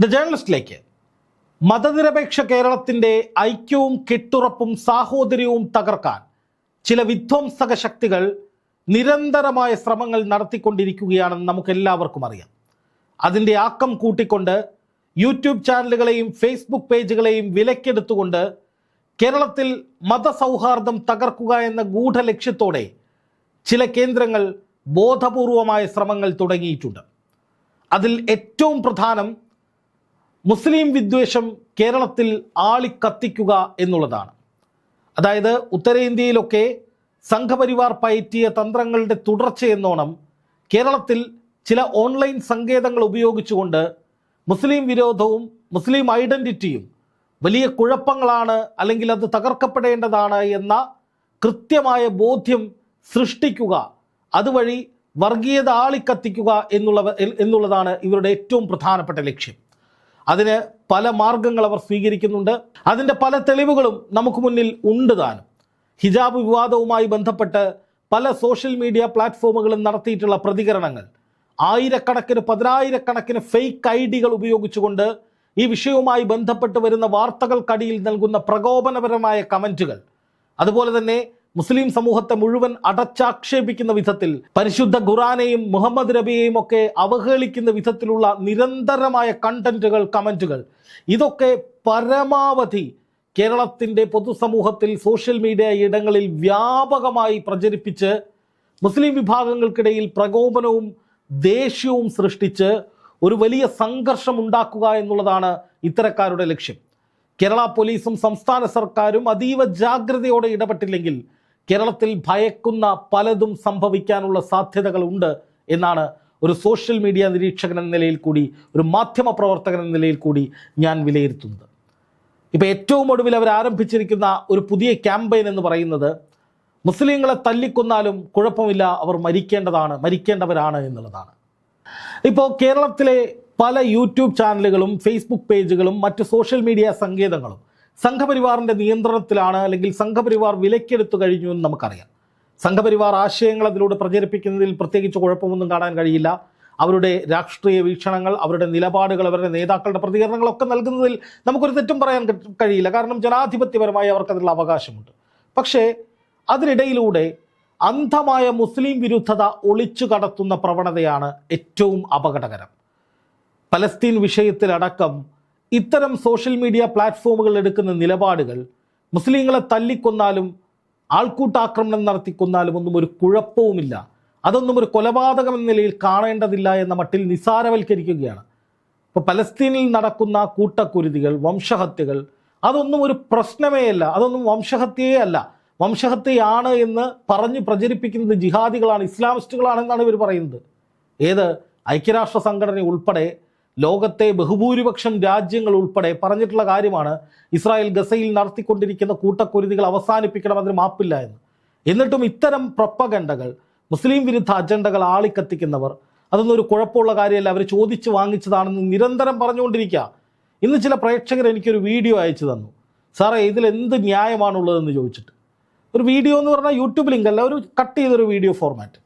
The ജേർണലിസ്റ്റിലേക്ക് മതനിരപേക്ഷ കേരളത്തിന്റെ ഐക്യവും കെട്ടുറപ്പും സാഹോദര്യവും തകർക്കാൻ ചില വിധ്വംസക ശക്തികൾ നിരന്തരമായ ശ്രമങ്ങൾ നടത്തിക്കൊണ്ടിരിക്കുകയാണെന്ന് നമുക്ക് എല്ലാവർക്കും അറിയാം. അതിന്റെ ആക്കം കൂട്ടിക്കൊണ്ട് യൂട്യൂബ് ചാനലുകളെയും ഫേസ്ബുക്ക് പേജുകളെയും വിലക്കെടുത്തുകൊണ്ട് കേരളത്തിൽ മതസൗഹാർദ്ദം തകർക്കുക എന്ന ഗൂഢലക്ഷ്യത്തോടെ ചില കേന്ദ്രങ്ങൾ ബോധപൂർവമായ ശ്രമങ്ങൾ തുടങ്ങിയിട്ടുണ്ട്. അതിൽ ഏറ്റവും പ്രധാനം മുസ്ലിം വിദ്വേഷം കേരളത്തിൽ ആളിക്കത്തിക്കുക എന്നുള്ളതാണ്. അതായത് ഉത്തരേന്ത്യയിലൊക്കെ സംഘപരിവാർ പയറ്റിയ തന്ത്രങ്ങളുടെ തുടർച്ചയെന്നോണം കേരളത്തിൽ ചില ഓൺലൈൻ സങ്കേതങ്ങൾ ഉപയോഗിച്ചുകൊണ്ട് മുസ്ലിം വിരോധവും മുസ്ലിം ഐഡന്റിറ്റിയും വലിയ കുഴപ്പങ്ങളാണ് അല്ലെങ്കിൽ അത് തകർക്കപ്പെടേണ്ടതാണ് എന്ന കൃത്യമായ ബോധ്യം സൃഷ്ടിക്കുക അതുവഴി വർഗീയത ആളിക്കത്തിക്കുക എന്നുള്ള എന്നുള്ളതാണ് ഇവരുടെ ഏറ്റവും പ്രധാനപ്പെട്ട ലക്ഷ്യം. അതിന് പല മാർഗങ്ങൾ അവർ സ്വീകരിക്കുന്നുണ്ട്. അതിന്റെ പല തെളിവുകളും നമുക്ക് മുന്നിൽ ഉണ്ട് താനും. ഹിജാബ് വിവാദവുമായി ബന്ധപ്പെട്ട് പല സോഷ്യൽ മീഡിയ പ്ലാറ്റ്ഫോമുകളും നടത്തിയിട്ടുള്ള പ്രതികരണങ്ങൾ. ആയിരക്കണക്കിന് പതിനായിരക്കണക്കിന് ഫേക്ക് ഐ ഡികൾ ഉപയോഗിച്ചുകൊണ്ട് ഈ വിഷയവുമായി ബന്ധപ്പെട്ട് വരുന്ന വാർത്തകൾക്കടിയിൽ നൽകുന്ന പ്രകോപനപരമായ കമന്റുകൾ അതുപോലെ തന്നെ മുസ്ലിം സമൂഹത്തെ മുഴുവൻ അടച്ചാക്ഷേപിക്കുന്ന വിധത്തിൽ പരിശുദ്ധ ഖുറാനെയും മുഹമ്മദ് നബിയെയും ഒക്കെ അവഹേളിക്കുന്ന വിധത്തിലുള്ള നിരന്തരമായ കണ്ടന്റുകൾ കമന്റുകൾ ഇതൊക്കെ പരമാവധി കേരളത്തിന്റെ പൊതുസമൂഹത്തിൽ സോഷ്യൽ മീഡിയ ഇടങ്ങളിൽ വ്യാപകമായി പ്രചരിപ്പിച്ച് മുസ്ലിം വിഭാഗങ്ങൾക്കിടയിൽ പ്രകോപനവും ദേഷ്യവും സൃഷ്ടിച്ച് ഒരു വലിയ സംഘർഷം ഉണ്ടാക്കുക എന്നുള്ളതാണ് ഇത്തരക്കാരുടെ ലക്ഷ്യം. കേരള പോലീസും സംസ്ഥാന സർക്കാരും അതീവ ജാഗ്രതയോടെ ഇടപെട്ടില്ലെങ്കിൽ കേരളത്തിൽ ഭയക്കുന്ന പലതും സംഭവിക്കാനുള്ള സാധ്യതകളുണ്ട് എന്നാണ് ഒരു സോഷ്യൽ മീഡിയ നിരീക്ഷകൻ എന്ന നിലയിൽ കൂടി ഒരു മാധ്യമ പ്രവർത്തകൻ എന്ന നിലയിൽ കൂടി ഞാൻ വിലയിരുത്തുന്നത്. ഇപ്പോൾ ഏറ്റവും ഒടുവിൽ അവർ ആരംഭിച്ചിരിക്കുന്ന ഒരു പുതിയ ക്യാമ്പയിൻ എന്ന് പറയുന്നത് മുസ്ലിങ്ങളെ തല്ലിക്കൊന്നാലും കുഴപ്പമില്ല അവർ മരിക്കേണ്ടതാണ് മരിക്കേണ്ടവരാണ് എന്നുള്ളതാണ്. ഇപ്പോൾ കേരളത്തിലെ പല യൂട്യൂബ് ചാനലുകളും ഫേസ്ബുക്ക് പേജുകളും മറ്റ് സോഷ്യൽ മീഡിയ സങ്കേതങ്ങളും സംഘപരിവാറിന്റെ നിയന്ത്രണത്തിലാണ് അല്ലെങ്കിൽ സംഘപരിവാർ വിലക്കെടുത്തു കഴിഞ്ഞു എന്ന് നമുക്കറിയാം. സംഘപരിവാർ ആശയങ്ങൾ അതിലൂടെ പ്രചരിപ്പിക്കുന്നതിൽ പ്രത്യേകിച്ച് കുഴപ്പമൊന്നും കാണാൻ കഴിയില്ല. അവരുടെ രാഷ്ട്രീയ വീക്ഷണങ്ങൾ അവരുടെ നിലപാടുകൾ അവരുടെ നേതാക്കളുടെ പ്രതികരണങ്ങളൊക്കെ നൽകുന്നതിൽ നമുക്കൊരു തെറ്റും പറയാൻ കഴിയില്ല. കാരണം ജനാധിപത്യപരമായി അവർക്കതിനുള്ള അവകാശമുണ്ട്. പക്ഷേ അതിനിടയിലൂടെ അന്ധമായ മുസ്ലിം വിരുദ്ധത ഒളിച്ചു കടത്തുന്ന പ്രവണതയാണ് ഏറ്റവും അപകടകരം. പലസ്തീൻ വിഷയത്തിലടക്കം ഇത്തരം സോഷ്യൽ മീഡിയ പ്ലാറ്റ്ഫോമുകൾ എടുക്കുന്ന നിലപാടുകൾ മുസ്ലിങ്ങളെ തല്ലിക്കൊന്നാലും ആൾക്കൂട്ടാക്രമണം നടത്തിക്കൊന്നാലും ഒന്നും ഒരു കുഴപ്പവുമില്ല. അതൊന്നും ഒരു കൊലപാതകം എന്ന നിലയിൽ കാണേണ്ടതില്ല എന്ന മട്ടിൽ നിസാരവൽക്കരിക്കുകയാണ്. ഇപ്പോൾ പലസ്തീനിൽ നടക്കുന്ന കൂട്ടക്കുരുതികൾ വംശഹത്യകൾ അതൊന്നും ഒരു പ്രശ്നമേ അല്ല. അതൊന്നും വംശഹത്യയേ അല്ല. വംശഹത്യയാണ് എന്ന് പറഞ്ഞ് പ്രചരിപ്പിക്കുന്നത് ജിഹാദികളാണ് ഇസ്ലാമിസ്റ്റുകളാണെന്നാണ് ഇവർ പറയുന്നത്. ഏത്? ഐക്യരാഷ്ട്ര സംഘടന ഉൾപ്പെടെ ലോകത്തെ ബഹുഭൂരിപക്ഷം രാജ്യങ്ങൾ ഉൾപ്പെടെ പറഞ്ഞിട്ടുള്ള കാര്യമാണ് ഇസ്രായേൽ ഗസയിൽ നടത്തിക്കൊണ്ടിരിക്കുന്ന കൂട്ടക്കുരുതികൾ അവസാനിപ്പിക്കണം അതിന് മാപ്പില്ല എന്ന്. എന്നിട്ടും ഇത്തരം പ്രൊപ്പഗണ്ടകൾ മുസ്ലിം വിരുദ്ധ അജണ്ടകൾ ആളിക്കത്തിക്കുന്നവർ അതൊന്നും ഒരു കുഴപ്പമുള്ള കാര്യമല്ല. അവർ ചോദിച്ച് വാങ്ങിച്ചതാണെന്ന് നിരന്തരം പറഞ്ഞുകൊണ്ടിരിക്കുക. ഇന്ന് ചില പ്രേക്ഷകർ എനിക്കൊരു വീഡിയോ അയച്ചു തന്നു. സാറേ ഇതിൽ എന്ത് ന്യായമാണുള്ളതെന്ന് ചോദിച്ചിട്ട്. ഒരു വീഡിയോ എന്ന് പറഞ്ഞാൽ യൂട്യൂബ് ലിങ്ക് അല്ല ഒരു കട്ട് ചെയ്തൊരു വീഡിയോ ഫോർമാറ്റ്.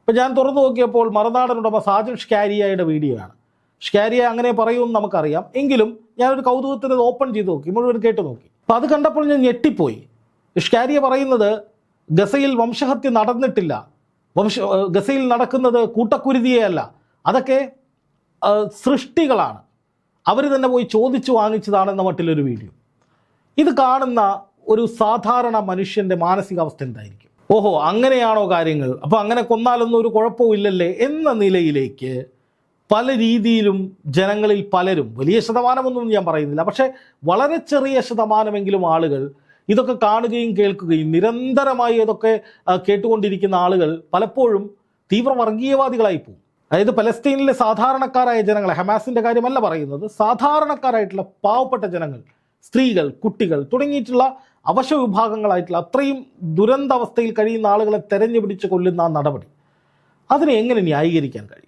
അപ്പോൾ ഞാൻ തുറന്നു നോക്കിയപ്പോൾ മറുനാടൻ ഉടമ സാജൻ ഷ്കാരിയയുടെ വീഡിയോ ആണ് ഷ്കാരിയ അങ്ങനെ പറയുമെന്ന് നമുക്കറിയാം. എങ്കിലും ഞാനൊരു കൗതുകത്തിന് ഓപ്പൺ ചെയ്ത് നോക്കി മുഴുവൻ കേട്ട് നോക്കി. അപ്പം അത് കണ്ടപ്പോൾ ഞാൻ ഞെട്ടിപ്പോയി. ഷ്കാരിയ പറയുന്നത് ഗസയിൽ വംശഹത്യ നടന്നിട്ടില്ല. വംശ ഗസയിൽ നടക്കുന്നത് കൂട്ടക്കുരുതിയേ അല്ല. അതൊക്കെ സൃഷ്ടികളാണ്. അവർ തന്നെ പോയി ചോദിച്ചു വാങ്ങിച്ചതാണെന്ന മട്ടിലൊരു വീഡിയോ. ഇത് കാണുന്ന ഒരു സാധാരണ മനുഷ്യന്റെ മാനസികാവസ്ഥ എന്തായിരിക്കും? ഓഹോ അങ്ങനെയാണോ കാര്യങ്ങൾ? അപ്പോൾ അങ്ങനെ കൊന്നാലൊന്നും ഒരു കുഴപ്പവും ഇല്ലല്ലേ? എന്ന നിലയിലേക്ക് പല രീതിയിലും ജനങ്ങളിൽ പലരും വലിയ ശതമാനമൊന്നും ഞാൻ പറയുന്നില്ല പക്ഷേ വളരെ ചെറിയ ശതമാനമെങ്കിലും ആളുകൾ ഇതൊക്കെ കാണുകയും കേൾക്കുകയും നിരന്തരമായി ഇതൊക്കെ കേട്ടുകൊണ്ടിരിക്കുന്ന ആളുകൾ പലപ്പോഴും തീവ്ര വർഗീയവാദികളായി പോകും. അതായത് പലസ്തീനിലെ സാധാരണക്കാരായ ജനങ്ങളെ ഹമാസിന്റെ കാര്യമല്ല പറയുന്നത് സാധാരണക്കാരായിട്ടുള്ള പാവപ്പെട്ട ജനങ്ങൾ സ്ത്രീകൾ കുട്ടികൾ തുടങ്ങിയിട്ടുള്ള അവശ വിഭാഗങ്ങളായിട്ടുള്ള അത്രയും ദുരന്താവസ്ഥയിൽ കഴിയുന്ന ആളുകളെ തെരഞ്ഞു പിടിച്ച് കൊല്ലുന്ന നടപടി. അതിനെ എങ്ങനെ ന്യായീകരിക്കാൻ കഴിയും?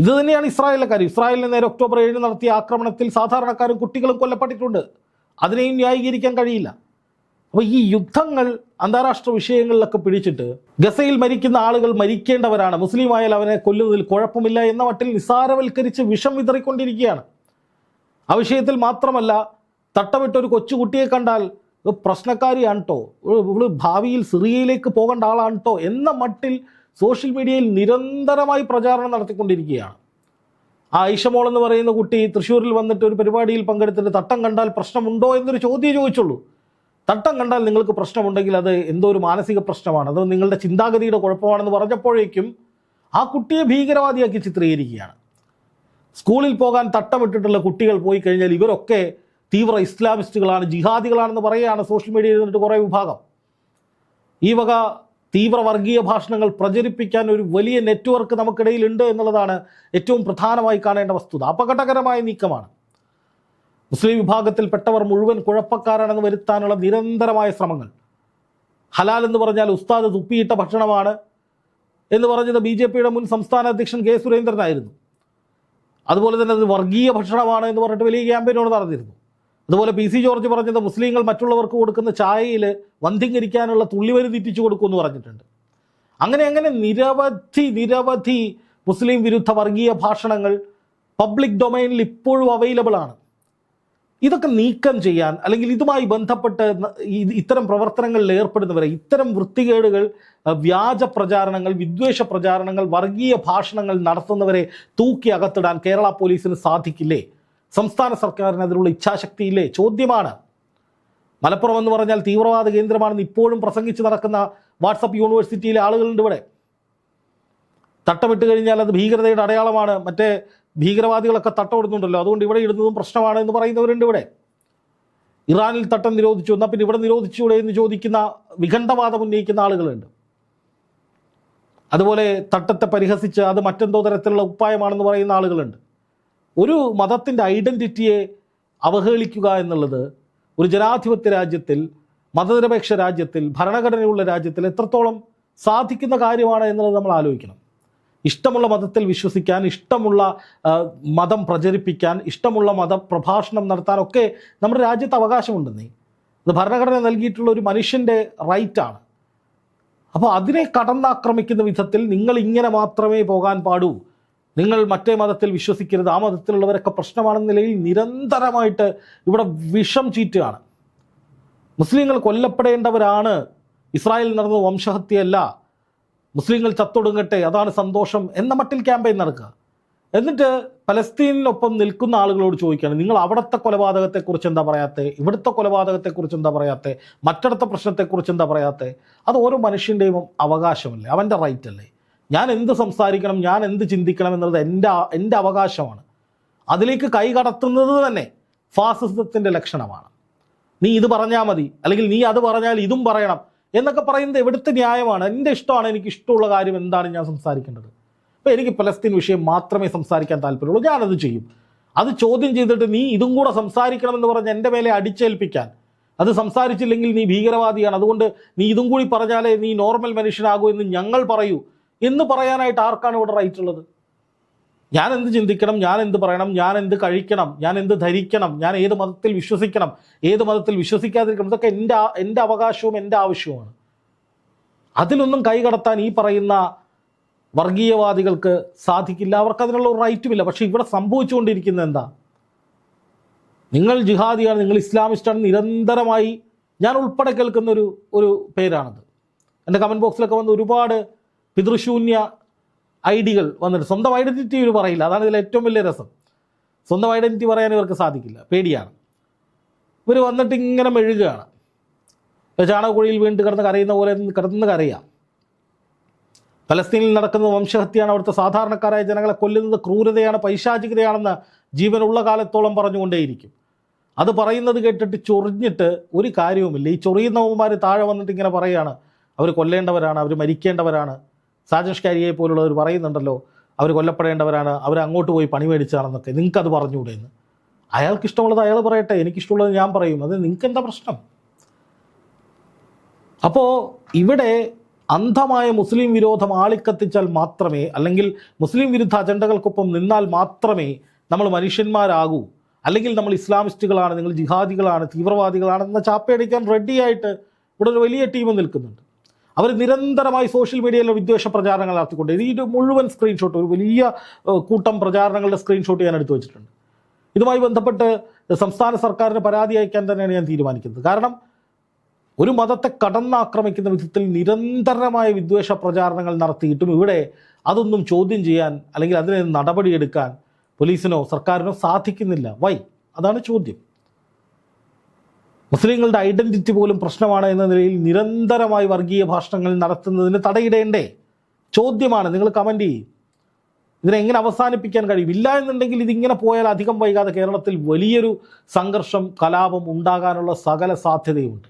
ഇത് തന്നെയാണ് ഇസ്രായേലിലെ കാര്യം ഇസ്രായേലിന് നേരെ ഒക്ടോബർ ഏഴ് നടത്തിയ ആക്രമണത്തിൽ സാധാരണക്കാരും കുട്ടികളും കൊല്ലപ്പെട്ടിട്ടുണ്ട്. അതിനെയും ന്യായീകരിക്കാൻ കഴിയില്ല. അപ്പോൾ ഈ യുദ്ധങ്ങൾ അന്താരാഷ്ട്ര വിഷയങ്ങളിലൊക്കെ പിടിച്ചിട്ട് ഗസയിൽ മരിക്കുന്ന ആളുകൾ മരിക്കേണ്ടവരാണ്. മുസ്ലിം ആയാൽ അവനെ കൊല്ലുന്നതിൽ കുഴപ്പമില്ല എന്ന മട്ടിൽ നിസാരവൽക്കരിച്ച് വിഷം വിതറിക്കൊണ്ടിരിക്കുകയാണ്. ആ വിഷയത്തിൽ മാത്രമല്ല തട്ടമിട്ട ഒരു കൊച്ചുകുട്ടിയെ കണ്ടാൽ പ്രശ്നക്കാരിയാണ് കേട്ടോ ഇവൾ ഭാവിയിൽ സിറിയയിലേക്ക് പോകേണ്ട ആളാണ് കേട്ടോ എന്ന മട്ടിൽ സോഷ്യൽ മീഡിയയിൽ നിരന്തരമായി പ്രചാരണം നടത്തിക്കൊണ്ടിരിക്കുകയാണ്. ആ ഐഷമോൾ എന്ന് പറയുന്ന കുട്ടി തൃശ്ശൂരിൽ വന്നിട്ട് ഒരു പരിപാടിയിൽ പങ്കെടുത്തിട്ട് തട്ടം കണ്ടാൽ പ്രശ്നമുണ്ടോ എന്നൊരു ചോദ്യം ചോദിച്ചുള്ളൂ. തട്ടം കണ്ടാൽ നിങ്ങൾക്ക് പ്രശ്നമുണ്ടെങ്കിൽ അത് എന്തോ ഒരു മാനസിക പ്രശ്നമാണ്. അത് നിങ്ങളുടെ ചിന്താഗതിയുടെ കുഴപ്പമാണെന്ന് പറഞ്ഞപ്പോഴേക്കും ആ കുട്ടിയെ ഭീകരവാദിയാക്കി ചിത്രീകരിക്കുകയാണ്. സ്കൂളിൽ പോകാൻ തട്ടമിട്ടിട്ടുള്ള കുട്ടികൾ പോയി കഴിഞ്ഞാൽ ഇവരൊക്കെ തീവ്ര ഇസ്ലാമിസ്റ്റുകളാണ് ജിഹാദികളാണെന്ന് പറയുകയാണ് സോഷ്യൽ മീഡിയയിൽ നിന്നിട്ട് കുറേ വിഭാഗം. ഈ വക തീവ്ര വർഗീയ ഭാഷണങ്ങൾ പ്രചരിപ്പിക്കാൻ ഒരു വലിയ നെറ്റ്വർക്ക് നമുക്കിടയിൽ ഉണ്ട് എന്നുള്ളതാണ് ഏറ്റവും പ്രധാനമായി കാണേണ്ട വസ്തുത. അപകടകരമായ നീക്കമാണ്. മുസ്ലിം വിഭാഗത്തിൽപ്പെട്ടവർ മുഴുവൻ കുഴപ്പക്കാരാണെന്ന് വരുത്താനുള്ള നിരന്തരമായ ശ്രമങ്ങൾ. ഹലാൽ എന്ന് പറഞ്ഞാൽ ഉസ്താദ് തുപ്പിയിട്ട ഭക്ഷണമാണ് എന്ന് പറഞ്ഞത് ബി ജെ പിയുടെ മുൻ സംസ്ഥാന അധ്യക്ഷൻ കെ സുരേന്ദ്രനായിരുന്നു. അതുപോലെ തന്നെ അത് വർഗീയ ഭക്ഷണമാണ് എന്ന് പറഞ്ഞിട്ട് വലിയ ക്യാമ്പയിനോട് നടന്നിരുന്നു. അതുപോലെ പി സി ജോർജ് പറഞ്ഞത് മുസ്ലിങ്ങൾ മറ്റുള്ളവർക്ക് കൊടുക്കുന്ന ചായയിൽ വന്ധ്യംകരിക്കാനുള്ള തുള്ളിവരി തെറ്റിച്ചു കൊടുക്കുമെന്ന് പറഞ്ഞിട്ടുണ്ട്. അങ്ങനെ അങ്ങനെ നിരവധി നിരവധി മുസ്ലിം വിരുദ്ധ വർഗീയ ഭാഷണങ്ങൾ പബ്ലിക് ഡൊമൈനിൽ ഇപ്പോഴും അവൈലബിൾ ആണ്. ഇതൊക്കെ നീക്കം ചെയ്യാൻ അല്ലെങ്കിൽ ഇതുമായി ബന്ധപ്പെട്ട് ഇത്തരം പ്രവർത്തനങ്ങളിൽ ഏർപ്പെടുന്നവരെ ഇത്തരം വൃത്തികേടുകൾ വ്യാജ പ്രചാരണങ്ങൾ വിദ്വേഷ പ്രചാരണങ്ങൾ വർഗീയ ഭാഷണങ്ങൾ നടത്തുന്നവരെ തൂക്കി അകത്തിടാൻ കേരള പോലീസിന് സാധിക്കില്ലേ? സംസ്ഥാന സർക്കാരിന് അതിനുള്ള ഇച്ഛാശക്തിയില്ലേ ചോദ്യമാണ്. മലപ്പുറം എന്ന് പറഞ്ഞാൽ തീവ്രവാദ കേന്ദ്രമാണെന്ന് ഇപ്പോഴും പ്രസംഗിച്ച് നടക്കുന്ന വാട്സപ്പ് യൂണിവേഴ്സിറ്റിയിലെ ആളുകളുണ്ട് ഇവിടെ. തട്ടമിട്ട് കഴിഞ്ഞാൽ അത് ഭീകരതയുടെ അടയാളമാണ്. മറ്റേ ഭീകരവാദികളൊക്കെ തട്ടം ഇടുന്നുണ്ടല്ലോ അതുകൊണ്ട് ഇവിടെ ഇടുന്നതും പ്രശ്നമാണ് എന്ന് പറയുന്നവരുണ്ട് ഇവിടെ. ഇറാനിൽ തട്ടം നിരോധിച്ചു. എന്നാൽ പിന്നെ ഇവിടെ നിരോധിച്ചൂടെ എന്ന് ചോദിക്കുന്ന വിഖണ്ഡവാദം ഉന്നയിക്കുന്ന ആളുകളുണ്ട്. അതുപോലെ തട്ടത്തെ പരിഹസിച്ച് അത് മറ്റെന്തോ തരത്തിലുള്ള ഉപ്പായമാണെന്ന് പറയുന്ന ആളുകളുണ്ട്. ഒരു മതത്തിന്റെ ഐഡന്റിറ്റിയെ അവഹേളിക്കുക എന്നുള്ളത് ഒരു ജനാധിപത്യ രാജ്യത്തിൽ മതനിരപേക്ഷ രാജ്യത്തിൽ ഭരണഘടനയുള്ള രാജ്യത്തിൽ എത്രത്തോളം സാധിക്കുന്ന കാര്യമാണ് എന്നുള്ളത് നമ്മൾ ആലോചിക്കണം. ഇഷ്ടമുള്ള മതത്തിൽ വിശ്വസിക്കാൻ ഇഷ്ടമുള്ള മതം പ്രചരിപ്പിക്കാൻ ഇഷ്ടമുള്ള മത പ്രഭാഷണം നടത്താനൊക്കെ നമ്മുടെ രാജ്യത്ത് അവകാശമുണ്ടെന്നേ. അത് ഭരണഘടന നൽകിയിട്ടുള്ള ഒരു മനുഷ്യന്റെ റൈറ്റാണ്. അപ്പോൾ അതിനെ കടന്നാക്രമിക്കുന്ന വിധത്തിൽ നിങ്ങൾ ഇങ്ങനെ മാത്രമേ പോകാൻ പാടൂ. നിങ്ങൾ മറ്റേ മതത്തിൽ വിശ്വസിക്കരുത്. ആ മതത്തിലുള്ളവരൊക്കെ പ്രശ്നമാണെന്ന നിലയിൽ നിരന്തരമായിട്ട് ഇവിടെ വിഷം ചീറ്റുകയാണ്. മുസ്ലിങ്ങൾ കൊല്ലപ്പെടേണ്ടവരാണ്. ഇസ്രായേലിൽ നടന്ന വംശഹത്യയല്ല. മുസ്ലിങ്ങൾ ചത്തൊടുങ്ങട്ടെ അതാണ് സന്തോഷം എന്ന മട്ടിൽ ക്യാമ്പയിൻ നടക്കുക. എന്നിട്ട് പലസ്തീനിനൊപ്പം നിൽക്കുന്ന ആളുകളോട് ചോദിക്കുകയാണ് നിങ്ങൾ അവിടുത്തെ കൊലപാതകത്തെക്കുറിച്ച് എന്താ പറയാത്തെ? ഇവിടുത്തെ കൊലപാതകത്തെക്കുറിച്ച് എന്താ പറയാത്തെ? മറ്റിടത്തെ പ്രശ്നത്തെക്കുറിച്ച് എന്താ പറയാത്തെ? അത് ഓരോ മനുഷ്യന്റെയും അവകാശമല്ലേ? അവന്റെ റൈറ്റ് അല്ലേ? ഞാൻ എന്ത് സംസാരിക്കണം ഞാൻ എന്ത് ചിന്തിക്കണം എന്നുള്ളത് എന്റെ എന്റെ അവകാശമാണ്. അതിലേക്ക് കൈ കടത്തുന്നത് തന്നെ ഫാസിസത്തിന്റെ ലക്ഷണമാണ്. നീ ഇത് പറഞ്ഞാൽ മതി അല്ലെങ്കിൽ നീ അത് പറഞ്ഞാൽ ഇതും പറയണം എന്നൊക്കെ പറയുന്നത് എവിടുത്തെ ന്യായമാണ്? എന്റെ ഇഷ്ടമാണ് എനിക്ക് ഇഷ്ടമുള്ള കാര്യം എന്താണ് ഞാൻ സംസാരിക്കേണ്ടത്? അപ്പോൾ എനിക്ക് പലസ്തീൻ വിഷയം മാത്രമേ സംസാരിക്കാൻ താല്പര്യമുള്ളൂ ഞാനത് ചെയ്യും. അത് ചോദ്യം ചെയ്തിട്ട് നീ ഇതും കൂടെ സംസാരിക്കണമെന്ന് പറഞ്ഞ് എന്റെ മേലെ അടിച്ചേൽപ്പിക്കാൻ. അത് സംസാരിച്ചില്ലെങ്കിൽ നീ ഭീകരവാദിയാണ്. അതുകൊണ്ട് നീ ഇതും കൂടി പറഞ്ഞാലേ നീ നോർമൽ മനുഷ്യനാകൂ എന്ന് ഞങ്ങൾ പറയൂ. എന്ന് പറയാനായിട്ട് ആർക്കാണ് ഇവിടെ റൈറ്റ് ഉള്ളത്? ഞാൻ എന്ത് ചിന്തിക്കണം? ഞാൻ എന്ത് പറയണം? ഞാൻ എന്ത് കഴിക്കണം? ഞാൻ എന്ത് ധരിക്കണം? ഞാൻ ഏത് മതത്തിൽ വിശ്വസിക്കണം? ഏത് മതത്തിൽ വിശ്വസിക്കാതിരിക്കണം? ഇതൊക്കെ എന്റെ എന്റെ അവകാശവും എന്റെ ആവശ്യവുമാണ്. അതിലൊന്നും കൈകടത്താൻ ഈ പറയുന്ന വർഗീയവാദികൾക്ക് സാധിക്കില്ല. അവർക്ക് അതിനുള്ള ഒരു റൈറ്റുമില്ല പക്ഷേ ഇവിടെ സംഭവിച്ചുകൊണ്ടിരിക്കുന്നത് എന്താ? നിങ്ങൾ ജിഹാദിയാണ് നിങ്ങൾ ഇസ്ലാമിസ്റ്റാണ് നിരന്തരമായി ഞാൻ ഉൾപ്പെടെ കേൾക്കുന്ന ഒരു ഒരു പേരാണത്. എന്റെ കമന്റ് ബോക്സിലൊക്കെ വന്ന് ഒരുപാട് പിതൃശൂന്യ ഐഡികൾ വന്നിട്ട് സ്വന്തം ഐഡന്റിറ്റി ഇവർ പറയില്ല. അതാണ് ഇതിൽ ഏറ്റവും വലിയ രസം. സ്വന്തം ഐഡന്റിറ്റി പറയാൻ ഇവർക്ക് സാധിക്കില്ല. പേടിയാണ്. ഇവർ വന്നിട്ട് ഇങ്ങനെ മെഴുകുകയാണ്. ചാണകക്കുഴിയിൽ വീണ്ടും കിടന്ന് കരയുന്ന പോലെ കിടന്ന് കരയാം. ഫലസ്തീനിൽ നടക്കുന്ന വംശഹത്യയാണ് അവിടുത്തെ സാധാരണക്കാരായ ജനങ്ങളെ കൊല്ലുന്നത് ക്രൂരതയാണ് പൈശാചികതയാണെന്ന് ജീവനുള്ള കാലത്തോളം പറഞ്ഞുകൊണ്ടേയിരിക്കും. അത് പറയുന്നത് കേട്ടിട്ട് ചൊറിഞ്ഞിട്ട് ഒരു കാര്യവുമില്ല. ഈ ചൊറിയുന്നവന്മാർ താഴെ വന്നിട്ട് ഇങ്ങനെ പറയുകയാണ് അവർ കൊല്ലേണ്ടവരാണ് അവർ മരിക്കേണ്ടവരാണ്. സാജൻഷ്കാരിയെ പോലുള്ളവർ പറയുന്നുണ്ടല്ലോ അവർ കൊല്ലപ്പെടേണ്ടവരാണ് അവർ അങ്ങോട്ട് പോയി പണി മേടിച്ചാണെന്നൊക്കെ. നിങ്ങൾക്കത് പറഞ്ഞുകൂടെ എന്ന്? അയാൾക്ക് ഇഷ്ടമുള്ളത് അയാൾ പറയട്ടെ എനിക്കിഷ്ടമുള്ളത് ഞാൻ പറയും. അത് നിങ്ങൾക്ക് എന്താ പ്രശ്നം? അപ്പോൾ ഇവിടെ അന്ധമായ മുസ്ലിം വിരോധം ആളിക്കത്തിച്ചാൽ മാത്രമേ അല്ലെങ്കിൽ മുസ്ലിം വിരുദ്ധ അജണ്ടകൾക്കൊപ്പം നിന്നാൽ മാത്രമേ നമ്മൾ മനുഷ്യന്മാരാകൂ. അല്ലെങ്കിൽ നമ്മൾ ഇസ്ലാമിസ്റ്റുകളാണ് നിങ്ങൾ ജിഹാദികളാണ് തീവ്രവാദികളാണെന്ന ചാപ്പയടിക്കാൻ റെഡിയായിട്ട് ഇവിടെ ഒരു വലിയ ടീം നിൽക്കുന്നുണ്ട്. അവർ നിരന്തരമായി സോഷ്യൽ മീഡിയയിലെ വിദ്വേഷ പ്രചാരണങ്ങൾ നടത്തിക്കൊണ്ട് ഇത് മുഴുവൻ സ്ക്രീൻഷോട്ട് ഒരു വലിയ കൂട്ടം പ്രചാരണങ്ങളുടെ സ്ക്രീൻഷോട്ട് ഞാൻ എടുത്തു വെച്ചിട്ടുണ്ട്. ഇതുമായി ബന്ധപ്പെട്ട് സംസ്ഥാന സർക്കാരിന് പരാതി അയക്കാൻ തന്നെയാണ് ഞാൻ തീരുമാനിക്കുന്നത്. കാരണം ഒരു മതത്തെ കടന്നാക്രമിക്കുന്ന വിധത്തിൽ നിരന്തരമായ വിദ്വേഷ പ്രചാരണങ്ങൾ നടത്തിയിട്ടും ഇവിടെ അതൊന്നും ചോദ്യം ചെയ്യാൻ അല്ലെങ്കിൽ അതിനെ നടപടിയെടുക്കാൻ പോലീസിനോ സർക്കാരിനോ സാധിക്കുന്നില്ല. വൈ? അതാണ് ചോദ്യം. മുസ്ലിങ്ങളുടെ ഐഡന്റിറ്റി പോലും പ്രശ്നമാണ് എന്ന നിലയിൽ നിരന്തരമായി വർഗീയ ഭാഷണങ്ങൾ നടത്തുന്നതിന് തടയിടേണ്ടേ? ചോദ്യമാണ്. നിങ്ങൾ കമന്റ് ചെയ്യും. ഇതിനെങ്ങനെ അവസാനിപ്പിക്കാൻ കഴിയും? ഇല്ല എന്നുണ്ടെങ്കിൽ ഇതിങ്ങനെ പോയാൽ അധികം വൈകാതെ കേരളത്തിൽ വലിയൊരു സംഘർഷം കലാപം ഉണ്ടാകാനുള്ള സകല സാധ്യതയുമുണ്ട്.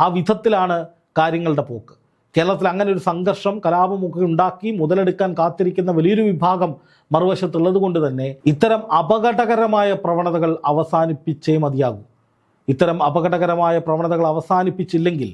ആ വിധത്തിലാണ് കാര്യങ്ങളുടെ പോക്ക്. കേരളത്തിൽ അങ്ങനെ ഒരു സംഘർഷം കലാപമൊക്കെ ഉണ്ടാക്കി മുതലെടുക്കാൻ കാത്തിരിക്കുന്ന വലിയൊരു വിഭാഗം മറുവശത്തുള്ളത് കൊണ്ട് തന്നെ ഇത്തരം അപകടകരമായ പ്രവണതകൾ അവസാനിപ്പിച്ചേ മതിയാകൂ. ഇത്തരം അപകടകരമായ പ്രവണതകൾ അവസാനിപ്പിച്ചില്ലെങ്കിൽ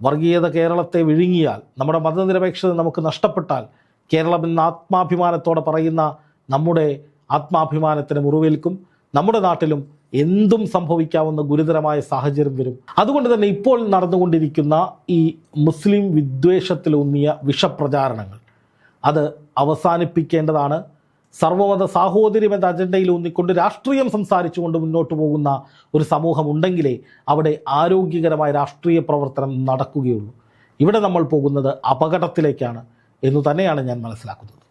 വർഗീയത കേരളത്തെ വിഴുങ്ങിയാൽ നമ്മുടെ മതനിരപേക്ഷത നമുക്ക് നഷ്ടപ്പെട്ടാൽ കേരളം എന്ന ആത്മാഭിമാനത്തോടെ പറയുന്ന നമ്മുടെ ആത്മാഭിമാനത്തിന് മുറിവേൽക്കും. നമ്മുടെ നാട്ടിലും എന്തും സംഭവിക്കാവുന്ന ഗുരുതരമായ സാഹചര്യം വരും. അതുകൊണ്ട് തന്നെ ഇപ്പോൾ നടന്നുകൊണ്ടിരിക്കുന്ന ഈ മുസ്ലിം വിദ്വേഷത്തിലൂന്നിയ വിഷപ്രചാരണങ്ങൾ അത് അവസാനിപ്പിക്കേണ്ടതാണ്. സർവമത സാഹോദര്യം എന്ന അജണ്ടയിൽ ഊന്നിക്കൊണ്ട് രാഷ്ട്രീയം സംസാരിച്ചുകൊണ്ട് മുന്നോട്ട് പോകുന്ന ഒരു സമൂഹം ഉണ്ടെങ്കിലേ അവിടെ ആരോഗ്യകരമായ രാഷ്ട്രീയ പ്രവർത്തനം നടക്കുകയുള്ളൂ. ഇവിടെ നമ്മൾ പോകുന്നത് അപകടത്തിലേക്കാണ് എന്ന് തന്നെയാണ് ഞാൻ മനസ്സിലാക്കുന്നത്.